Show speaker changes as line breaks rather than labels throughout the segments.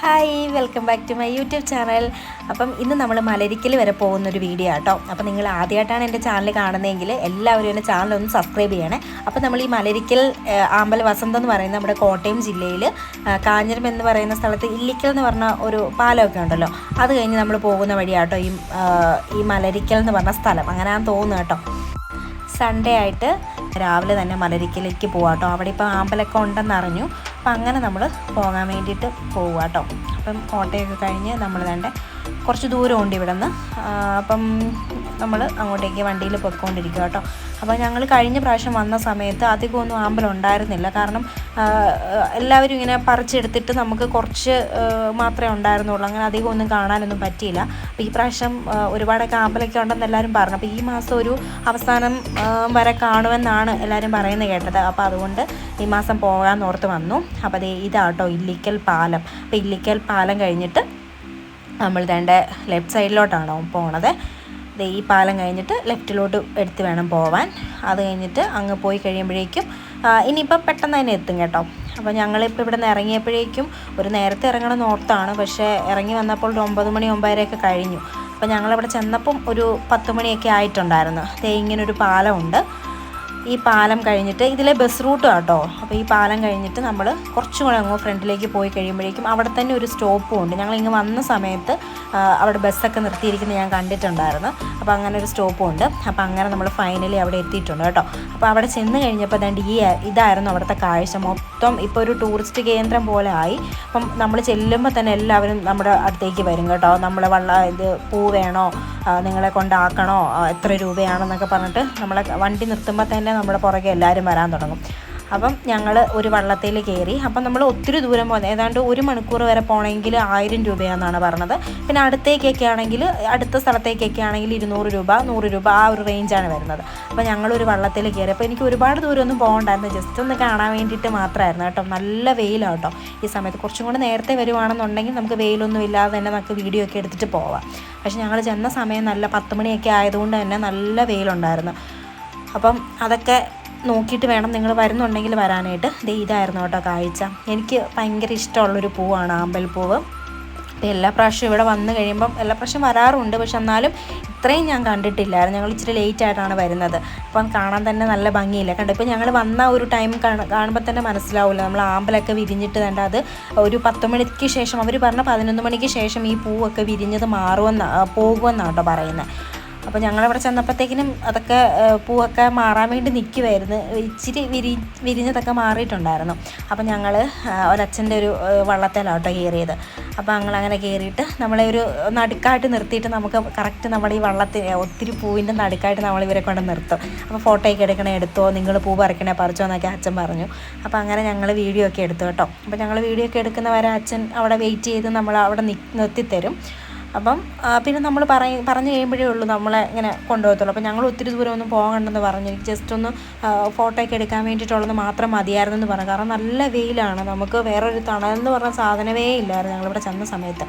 Hi welcome back to my YouTube channel. അപ്പം ഇന്ന് നമ്മൾ മലരിക്കൽ വരെ പോകുന്ന ഒരു വീഡിയോ ആട്ടോ. അപ്പം നിങ്ങൾ ആദ്യമായിട്ടാണ് എന്റെ ചാനൽ കാണുന്നതെങ്കിൽ എല്ലാവരും എന്റെ ചാനൽ ഒന്ന് സബ്സ്ക്രൈബ് ചെയ്യണേ. അപ്പം നമ്മൾ ഈ മലരിക്കൽ ആമ്പൽ വസന്തം എന്ന് പറയുന്ന നമ്മുടെ കോട്ടയം ജില്ലയിൽ കാഞ്ഞിരം എന്ന് പറയുന്ന സ്ഥലത്ത് ഇല്ലിക്കൽ എന്ന് പറഞ്ഞ ഒരു പാലമൊക്കെ ഉണ്ടല്ലോ. അത് കഴിഞ്ഞ് നമ്മൾ പോകുന്ന വഴിയാട്ടോ ഈ ഈ മലരിക്കൽ എന്ന് പറഞ്ഞ സ്ഥലം. അങ്ങനെയാണെന്ന് തോന്നുന്നു കേട്ടോ. സൺഡേ ആയിട്ട് രാവിലെ തന്നെ മലരിക്കലേക്ക് പോവാട്ടോ. അവിടെ ഇപ്പോൾ ആമ്പലൊക്കെ ഉണ്ടെന്ന് അറിഞ്ഞു അപ്പം അങ്ങനെ നമ്മൾ പോകാൻ വേണ്ടിയിട്ട് പോവുക കേട്ടോ. അപ്പം കോട്ടയൊക്കെ കഴിഞ്ഞ് നമ്മൾ വേണ്ട കുറച്ച് ദൂരമുണ്ട് ഇവിടെ നിന്ന് അപ്പം നമ്മൾ അങ്ങോട്ടേക്ക് വണ്ടിയിൽ പൊയ്ക്കൊണ്ടിരിക്കുക കേട്ടോ. അപ്പോൾ ഞങ്ങൾ കഴിഞ്ഞ പ്രാവശ്യം വന്ന സമയത്ത് അധികമൊന്നും ആമ്പൽ ഉണ്ടായിരുന്നില്ല. കാരണം എല്ലാവരും ഇങ്ങനെ പറിച്ചെടുത്തിട്ട് നമുക്ക് കുറച്ച് മാത്രമേ ഉണ്ടായിരുന്നുള്ളൂ. അങ്ങനെ അധികം ഒന്നും കാണാനൊന്നും പറ്റിയില്ല. അപ്പോൾ ഈ പ്രാവശ്യം ഒരുപാടൊക്കെ ആമ്പലൊക്കെ ഉണ്ടെന്ന് എല്ലാവരും പറഞ്ഞു. അപ്പോൾ ഈ മാസം ഒരു അവസാനം വരെ കാണുമെന്നാണ് എല്ലാവരും പറയുന്നത് കേട്ടത്. അപ്പോൾ അതുകൊണ്ട് ഈ മാസം പോകാൻ ഓർത്ത് വന്നു. അപ്പോൾ ദേ ഇതാട്ടോ ഇല്ലിക്കൽ പാലം. അപ്പോൾ ഇല്ലിക്കൽ പാലം കഴിഞ്ഞിട്ട് നമ്മൾ തേണ്ട ലെഫ്റ്റ് സൈഡിലോട്ടാണോ പോണത്. ഈ പാലം കഴിഞ്ഞിട്ട് ലെഫ്റ്റിലോട്ട് എടുത്ത് വേണം പോവാൻ. അത് കഴിഞ്ഞിട്ട് അങ്ങ് പോയി കഴിയുമ്പോഴേക്കും ഇനിയിപ്പോൾ ഇനിയിപ്പം പെട്ടെന്ന് തന്നെ എത്തും കേട്ടോ. അപ്പോൾ ഞങ്ങളിപ്പോൾ ഇവിടെ നിന്ന് ഇറങ്ങിയപ്പോഴേക്കും ഒരു നേരത്തെ ഇറങ്ങണം ഓർത്താണ് പക്ഷേ ഇറങ്ങി വന്നപ്പോൾ ഒരു ഒമ്പത് മണി ഒമ്പതരയൊക്കെ കഴിഞ്ഞു. അപ്പോൾ ഞങ്ങളവിടെ ചെന്നപ്പം ഒരു പത്ത് മണിയൊക്കെ ആയിട്ടുണ്ടായിരുന്നു. ദേ ഇങ്ങനൊരു പാലമുണ്ട്. ഈ പാലം കഴിഞ്ഞിട്ട് ഇതിലെ ബസ് റൂട്ട് കേട്ടോ അപ്പോൾ ഈ പാലം കഴിഞ്ഞിട്ട് നമ്മൾ കുറച്ചും കൂടെ അങ്ങ് ഫ്രണ്ടിലേക്ക് പോയി കഴിയുമ്പോഴേക്കും അവിടെ തന്നെ ഒരു സ്റ്റോപ്പും ഉണ്ട്. ഞങ്ങൾ ഇങ്ങ് വന്ന സമയത്ത് അവിടെ ബസ്സൊക്കെ നിർത്തിയിരിക്കുന്നത് ഞാൻ കണ്ടിട്ടുണ്ടായിരുന്നു. അപ്പോൾ അങ്ങനെ ഒരു സ്റ്റോപ്പും ഉണ്ട്. അപ്പോൾ അങ്ങനെ നമ്മൾ ഫൈനലി അവിടെ എത്തിയിട്ടുണ്ട് കേട്ടോ. അപ്പോൾ അവിടെ ചെന്ന് കഴിഞ്ഞപ്പോൾ ദാണ്ട് ഈ ഇതായിരുന്നു അവിടുത്തെ കാഴ്ച. മൊത്തം ഇപ്പോൾ ഒരു ടൂറിസ്റ്റ് കേന്ദ്രം പോലെ ആയി. അപ്പം നമ്മൾ ചെല്ലുമ്പോൾ തന്നെ എല്ലാവരും നമ്മുടെ അടുത്തേക്ക് വരും കേട്ടോ. നമ്മൾ വള്ള ഇത് പൂ വേണോ? നിങ്ങളെ കൊണ്ടാക്കണോ? എത്ര രൂപയാണെന്നൊക്കെ പറഞ്ഞിട്ട് നമ്മളെ വണ്ടി നിർത്തുമ്പോൾ തന്നെ നമ്മുടെ പുറകെ എല്ലാവരും വരാൻ തുടങ്ങും. അപ്പം ഞങ്ങൾ ഒരു വള്ളത്തിൽ കയറി അപ്പം നമ്മൾ ഒത്തിരി ദൂരം പോകുന്നത് ഏതാണ്ട് ഒരു മണിക്കൂർ വരെ പോകണമെങ്കിൽ ആയിരം രൂപയാണെന്നാണ് പറഞ്ഞത്. പിന്നെ അടുത്തേക്കൊക്കെ ആണെങ്കിൽ അടുത്ത സ്ഥലത്തേക്കൊക്കെ ആണെങ്കിൽ ഇരുന്നൂറ് രൂപ നൂറ് രൂപ ആ ഒരു റേഞ്ചാണ് വരുന്നത്. അപ്പോൾ ഞങ്ങളൊരു വള്ളത്തിൽ കയറി അപ്പോൾ എനിക്ക് ഒരുപാട് ദൂരമൊന്നും പോകണ്ടായിരുന്നു. ജസ്റ്റ് ഒന്ന് കാണാൻ വേണ്ടിയിട്ട് മാത്രമായിരുന്നു കേട്ടോ. നല്ല വെയിലാണ് കേട്ടോ. ഈ സമയത്ത് കുറച്ചും കൂടെ നേരത്തെ വരുവാണെന്നുണ്ടെങ്കിൽ നമുക്ക് വെയിലൊന്നും ഇല്ലാതെ തന്നെ നമുക്ക് വീഡിയോ ഒക്കെ എടുത്തിട്ട് പോവാം. പക്ഷേ ഞങ്ങൾ ചെന്ന സമയം നല്ല പത്ത് മണിയൊക്കെ ആയതുകൊണ്ട് തന്നെ നല്ല വെയിലുണ്ടായിരുന്നു. അപ്പം അതൊക്കെ നോക്കിയിട്ട് വേണം നിങ്ങൾ വരുന്നുണ്ടെങ്കിൽ വരാനായിട്ട്. ദേ ഇതായിരുന്നു കേട്ടോ കാഴ്ച. എനിക്ക് ഭയങ്കര ഇഷ്ടമുള്ളൊരു പൂവാണ് ആമ്പൽപ്പൂവ് അപ്പോൾ എല്ലാ പ്രാവശ്യവും ഇവിടെ വന്നു കഴിയുമ്പം എല്ലാ പ്രാവശ്യം വരാറുണ്ട്. പക്ഷെ എന്നാലും ഇത്രയും ഞാൻ കണ്ടിട്ടില്ലായിരുന്നു. ഞങ്ങൾ ഇച്ചിരി ലേറ്റ് ആയിട്ടാണ് വരുന്നത്. അപ്പം കാണാൻ തന്നെ നല്ല ഭംഗിയില്ല. കണ്ടോ ഇപ്പോൾ ഞങ്ങൾ വന്ന ഒരു ടൈം കാണുമ്പോൾ തന്നെ മനസ്സിലാവില്ല നമ്മൾ ആമ്പലൊക്കെ വിരിഞ്ഞിട്ട് തന്നെ അത് ഒരു പത്ത് മണിക്ക് ശേഷം അവർ പറഞ്ഞ പതിനൊന്ന് മണിക്ക് ശേഷം ഈ പൂവൊക്കെ വിരിഞ്ഞത് മാറുമെന്നാണ് പോകുമെന്നാണ് കേട്ടോ പറയുന്നത്. അപ്പോൾ ഞങ്ങളവിടെ ചെന്നപ്പോഴത്തേക്കിനും അതൊക്കെ പൂവൊക്കെ മാറാൻ വേണ്ടി നിൽക്കുമായിരുന്നു ഇച്ചിരി വിരി വിരിഞ്ഞതൊക്കെ മാറിയിട്ടുണ്ടായിരുന്നു. അപ്പോൾ ഞങ്ങൾ ഒരച്ഛന്റെ ഒരു വള്ളത്തേലാട്ടോ കയറിയത്. അപ്പോൾ ഞങ്ങൾ അങ്ങനെ കയറിയിട്ട് നമ്മളെ ഒരു നടുക്കായിട്ട് നിർത്തിയിട്ട് നമുക്ക് കറക്റ്റ് നമ്മുടെ ഈ വള്ളത്തിൽ ഒത്തിരി പൂവിന്റെ നടുക്കായിട്ട് നമ്മൾ ഇവരെ കൊണ്ട് നിർത്തും. അപ്പോൾ ഫോട്ടോയൊക്കെ എടുക്കണേ എടുത്തോ നിങ്ങൾ പൂ പറിക്കണേ പറിച്ചോ എന്നൊക്കെ അച്ഛൻ പറഞ്ഞു. അപ്പോൾ അങ്ങനെ ഞങ്ങൾ വീഡിയോ ഒക്കെ എടുത്തു കേട്ടോ. അപ്പോൾ ഞങ്ങൾ വീഡിയോ ഒക്കെ എടുക്കുന്നവരെ അച്ഛൻ അവിടെ വെയിറ്റ് ചെയ്ത് നമ്മൾ അവിടെ നിർത്തിത്തരും. അപ്പം പിന്നെ നമ്മൾ പറയ പറഞ്ഞു കഴിയുമ്പോഴേ ഉള്ളൂ നമ്മളെ ഇങ്ങനെ കൊണ്ടുപോകത്തുള്ളൂ. അപ്പം ഞങ്ങൾ ഒത്തിരി ദൂരം ഒന്നും പോകണ്ടെന്ന് പറഞ്ഞു. എനിക്ക് ജസ്റ്റ് ഒന്ന് ഫോട്ടോ ഒക്കെ എടുക്കാൻ വേണ്ടിയിട്ടുള്ളത് മാത്രം മതിയായിരുന്നു എന്ന് പറഞ്ഞു. കാരണം നല്ല വെയിലാണ്. നമുക്ക് വേറൊരു തണലെന്ന് പറഞ്ഞ സാധനമേ ഇല്ലായിരുന്നു ഞങ്ങളിവിടെ ചെന്ന സമയത്ത്.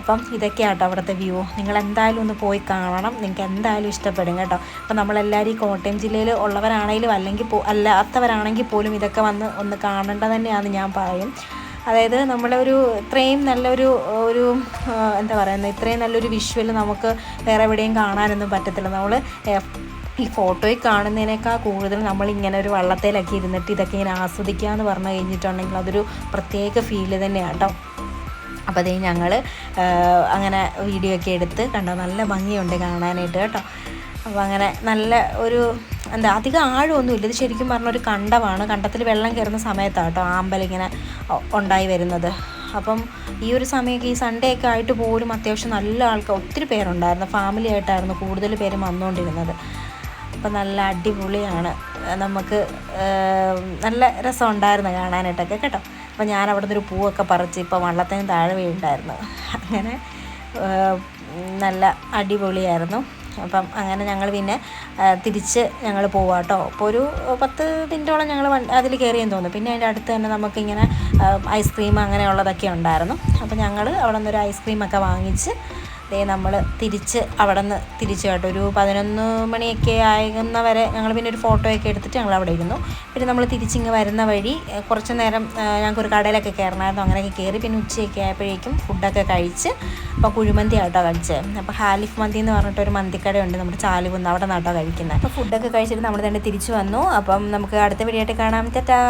അപ്പം ഇതൊക്കെയാട്ടോ അവിടുത്തെ വ്യൂ നിങ്ങൾ എന്തായാലും ഒന്ന് പോയി കാണണം. നിങ്ങൾക്ക് എന്തായാലും ഇഷ്ടപ്പെടും കേട്ടോ. അപ്പം നമ്മളെല്ലാവരും ഈ കോട്ടയം ജില്ലയിൽ ഉള്ളവരാണെങ്കിലും അല്ലെങ്കിൽ അല്ലാത്തവരാണെങ്കിൽ പോലും ഇതൊക്കെ വന്ന് ഒന്ന് കാണേണ്ടത് തന്നെയാണെന്ന് ഞാൻ പറയും. അതായത് നമ്മളൊരു ഇത്രയും നല്ലൊരു ഒരു എന്താ പറയുന്നത് ഇത്രയും നല്ലൊരു വിഷ്വൽ നമുക്ക് വേറെ എവിടെയും കാണാനൊന്നും പറ്റത്തില്ല. നമ്മൾ ഈ ഫോട്ടോയിൽ കാണുന്നതിനേക്കാൾ കൂടുതൽ നമ്മൾ ഇങ്ങനെ ഒരു വള്ളത്തേലൊക്കെ ഇരുന്നിട്ട് ഇതൊക്കെ ഇങ്ങനെ ആസ്വദിക്കുക എന്ന് പറഞ്ഞു കഴിഞ്ഞിട്ടുണ്ടെങ്കിൽ അതൊരു പ്രത്യേക ഫീൽ തന്നെയാണ് കേട്ടോ അപ്പോൾ അതേ ഞങ്ങൾ അങ്ങനെ വീഡിയോ ഒക്കെ എടുത്ത് കണ്ടോ നല്ല ഭംഗിയുണ്ട് കാണാനായിട്ട് കേട്ടോ അപ്പോൾ അങ്ങനെ നല്ല ഒരു എന്താ അധികം ആഴമൊന്നും ഇല്ല. ഇത് ശരിക്കും പറഞ്ഞ ഒരു കണ്ടമാണ് കണ്ടത്തിൽ വെള്ളം കയറുന്ന സമയത്താണ് കേട്ടോ ആമ്പലിങ്ങനെ ഉണ്ടായി വരുന്നത്. അപ്പം ഈ ഒരു സമയമൊക്കെ ഈ സൺഡേ ഒക്കെ ആയിട്ട് പോലും അത്യാവശ്യം നല്ല ആൾക്കാർ ഒത്തിരി പേരുണ്ടായിരുന്നു. ഫാമിലി ആയിട്ടായിരുന്നു കൂടുതൽ പേരും വന്നുകൊണ്ടിരുന്നത് അപ്പം നല്ല അടിപൊളിയാണ്. നമുക്ക് നല്ല നല്ല രസമുണ്ടായിരുന്നു കാണാനായിട്ടൊക്കെ കേട്ടോ. അപ്പം ഞാൻ അവിടെ നിന്നൊരു പൂവൊക്കെ പറിച്ച് ഇപ്പോൾ വള്ളത്തിന് താഴെ വീഴുണ്ടായിരുന്നു. അങ്ങനെ നല്ല അടിപൊളിയായിരുന്നു. അപ്പം അങ്ങനെ ഞങ്ങൾ പിന്നെ തിരിച്ച് ഞങ്ങൾ പോവാം കേട്ടോ അപ്പോൾ ഒരു പത്ത് മിനിറ്റോളം ഞങ്ങൾ അതിൽ കയറിയെന്ന് തോന്നുന്നു. പിന്നെ അതിന്റെ അടുത്ത് തന്നെ നമുക്കിങ്ങനെ ഐസ്ക്രീം അങ്ങനെയുള്ളതൊക്കെ ഉണ്ടായിരുന്നു. അപ്പോൾ ഞങ്ങൾ അവിടെ നിന്നൊരു ഐസ്ക്രീമൊക്കെ വാങ്ങിച്ച് ദേ നമ്മൾ തിരിച്ച് അവിടെ നിന്ന് തിരിച്ച് കേട്ടോ. ഒരു പതിനൊന്ന് മണിയൊക്കെ ആകുന്ന വരെ ഞങ്ങൾ പിന്നെ ഒരു ഫോട്ടോയൊക്കെ എടുത്തിട്ട് ഞങ്ങൾ അവിടെ ഇരുന്നു. പിന്നെ നമ്മൾ തിരിച്ചിങ്ങ് വരുന്ന വഴി കുറച്ച് നേരം ഞങ്ങൾക്കൊരു കടയിലൊക്കെ കയറണമായിരുന്നു അങ്ങനെയൊക്കെ കയറി പിന്നെ ഉച്ചയൊക്കെ ആയപ്പോഴേക്കും ഫുഡൊക്കെ കഴിച്ച് അപ്പോൾ കുഴിമന്തി ആട്ടോ കഴിച്ചത് അപ്പോൾ ഹാലിഫ് മന്തി എന്ന് പറഞ്ഞിട്ട് ഒരു മന്തിക്കടയുണ്ട് നമ്മുടെ ചാലുകുന്ന് അവിടെ നിന്നാട്ടോ കഴിക്കുന്നത് അപ്പോൾ ഫുഡൊക്കെ കഴിച്ചിട്ട് നമ്മൾ തന്നെ തിരിച്ചു വന്നു. അപ്പം നമുക്ക് അടുത്ത വീഡിയോ ആയിട്ട് കാണാം. ടാറ്റാ!